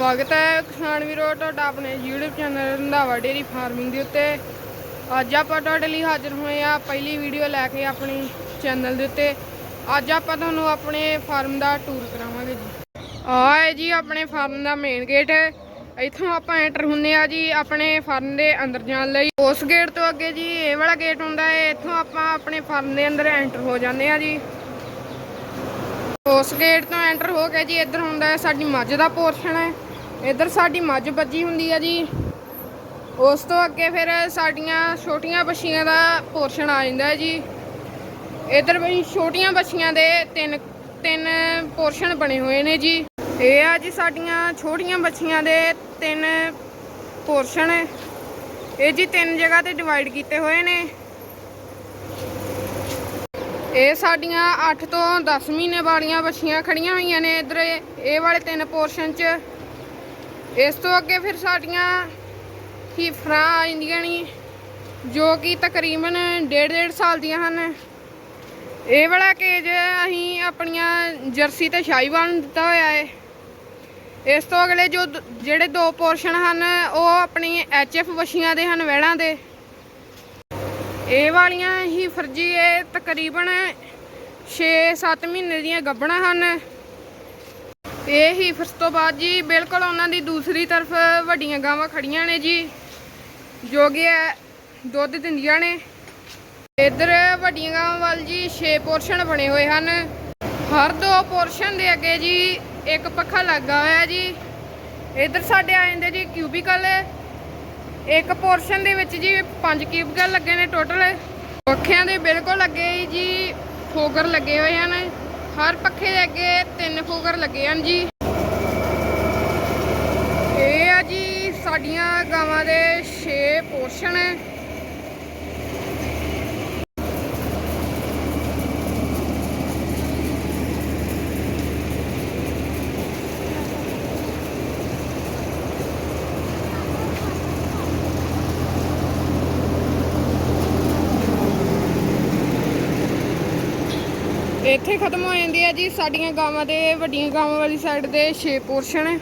ਸਵਾਗਤ ਹੈ ਕਿਸਾਨ ਵੀਰੋ, ਤੁਹਾਡਾ ਆਪਣੇ YouTube channel Randhawa dairy farming ਦੇ ਉੱਤੇ। ਅੱਜ ਆਪਾਂ ਤੁਹਾਡੇ ਲਈ ਹਾਜ਼ਰ ਹੋਏ ਆ ਪਹਿਲੀ ਵੀਡੀਓ ਲੈ ਕੇ ਆਪਣੀ ਚੈਨਲ ਦੇ ਉੱਤੇ। ਅੱਜ ਆਪਾਂ ਤੁਹਾਨੂੰ ਆਪਣੇ ਫਾਰਮ ਦਾ ਟੂਰ ਕਰਾਵਾਂਗੇ ਜੀ। ਆਏ ਜੀ ਆਪਣੇ ਫਾਰਮ ਦਾ ਮੇਨ ਗੇਟ ਇੱਥੋਂ ਆਪਾਂ ਐਂਟਰ ਹੁੰਨੇ ਆ ਜੀ ਆਪਣੇ ਫਾਰਮ ਦੇ ਅੰਦਰ ਜਾਣ ਲਈ। ਉਸ ਗੇਟ ਤੋਂ ਅੱਗੇ ਜੀ ਇਹ ਵਾਲਾ ਗੇਟ ਹੁੰਦਾ ਹੈ, ਇੱਥੋਂ ਆਪਾਂ ਆਪਣੇ ਫਾਰਮ ਦੇ ਅੰਦਰ ਐਂਟਰ ਹੋ ਜਾਂਦੇ ਆ ਜੀ। ਉਸ ਗੇਟ ਤੋਂ ਐਂਟਰ ਹੋ ਕੇ ਜੀ ਇੱਧਰ ਹੁੰਦਾ ਹੈ ਸਾਡੀ ਮੱਝ ਦਾ ਪੋਰਸ਼ਨ ਹੈ। ਇੱਧਰ ਸਾਡੀ ਮੱਝ ਬੱਜੀ ਹੁੰਦੀ ਹੈ ਜੀ। ਉਸ ਤੋਂ ਅੱਗੇ ਫਿਰ ਸਾਡੀਆਂ ਛੋਟੀਆਂ ਬੱਛੀਆਂ ਦਾ ਪੋਰਸ਼ਨ ਆ ਜਾਂਦਾ ਜੀ। ਇੱਧਰ ਵੀ ਛੋਟੀਆਂ ਬੱਛੀਆਂ ਦੇ ਤਿੰਨ ਤਿੰਨ ਪੋਰਸ਼ਨ ਬਣੇ ਹੋਏ ਨੇ ਜੀ। ਇਹ ਆ ਜੀ ਸਾਡੀਆਂ ਛੋਟੀਆਂ ਬੱਛੀਆਂ ਦੇ ਤਿੰਨ ਪੋਰਸ਼ਨ। ਇਹ ਜੀ ਤਿੰਨ ਜਗ੍ਹਾ ਤੇ ਡਿਵਾਈਡ ਕੀਤੇ ਹੋਏ ਨੇ। ਇਹ ਸਾਡੀਆਂ 8 ਤੋਂ 10 ਮਹੀਨੇ ਵਾਲੀਆਂ ਬੱਛੀਆਂ ਖੜੀਆਂ ਹੋਈਆਂ ਨੇ ਇਧਰ। ਇਹ ਵਾਲੇ ਤਿੰਨ ਪੋਰਸ਼ਨ 'ਚ ਇਸ ਤੋਂ ਅੱਗੇ ਫਿਰ ਸਾਡੀਆਂ ਹੀਫਰਾਂ ਆ ਜਾਂਦੀਆਂ ਨੇ, ਜੋ ਕਿ ਤਕਰੀਬਨ 1.5 ਸਾਲ ਦੀਆਂ ਹਨ। ਇਹ ਵਾਲਾ ਕੇਜ ਅਸੀਂ ਆਪਣੀਆਂ ਜਰਸੀ ਤੇ ਸ਼ਾਹੀਵਾਲ ਨੂੰ ਦਿੱਤਾ ਹੋਇਆ ਹੈ ਇਸ ਤੋਂ ਅਗਲੇ ਜੋ ਦ- ਜਿਹੜੇ ਦੋ ਪੋਰਸ਼ਨ ਹਨ, ਉਹ ਆਪਣੀ ਐਚਐਫ ਵਸ਼ੀਆਂ ਦੇ ਹਨ ਵਹਿੜਾਂ ਦੇ। ਇਹ ਵਾਲੀਆਂ ਹੀ ਫਰਜੀ ਇਹ ਤਕਰੀਬਨ 6-7 ਮਹੀਨੇ ਦੀਆਂ ਗੱਭਣਾ ਹਨ। ਇਹ ਹੀ ਫਿਰ ਤੋਂ ਬਾਅਦ ਜੀ ਬਿਲਕੁਲ ਉਹਨਾਂ ਦੀ ਦੂਸਰੀ ਤਰਫ ਵੱਡੀਆਂ ਗਾਵਾਂ ਖੜੀਆਂ ਨੇ ਜੀ, ਜੋ ਕਿ ਦੁੱਧ ਦਿੰਦੀਆਂ ਨੇ। ਇੱਧਰ ਵੱਡੀਆਂ ਗਾਵਾਂ ਵੱਲ ਜੀ 6 ਪੋਰਸ਼ਨ ਬਣੇ ਹੋਏ ਹਨ। ਹਰ ਦੋ ਪੋਰਸ਼ਨ ਦੇ ਅੱਗੇ ਜੀ ਇੱਕ ਪੱਖਾ ਲੱਗਾ ਹੋਇਆ ਜੀ। ਇੱਧਰ ਸਾਡੇ ਆ ਜਾਂਦੇ ਜੀ ਕਿਊਬੀਕਲ ਇੱਕ ਪੋਰਸ਼ਨ ਦੇ ਵਿੱਚ ਜੀ ਪੰਜ ਕਿਊਬਿਕਲ ਲੱਗੇ ਨੇ ਟੋਟਲ ਪੱਖਿਆਂ ਦੇ ਬਿਲਕੁਲ ਅੱਗੇ ਹੀ ਜੀ ਫੋਗਰ ਲੱਗੇ ਹੋਏ ਹਨ। ਹਰ ਪੱਖੇ ਦੇ ਅੱਗੇ ਤਿੰਨ ਫੋਗਰ ਲੱਗੇ ਹਨ ਜੀ। ਇਹ ਆ ਜੀ ਸਾਡੀਆਂ ਗਾਵਾਂ ਦੇ 6 ਪੋਰਸ਼ਨ। ਹੈ ਇੱਥੇ ਖਤਮ ਹੋ ਜਾਂਦੀ ਹੈ ਜੀ। ਸਾਡੀਆਂ ਗਾਵਾਂ ਦੇ ਵੱਡੀਆਂ ਗਾਵਾਂ ਵਾਲੀ ਸਾਈਡ ਦੇ 6 ਪੋਰਸ਼ਨ ਹੈ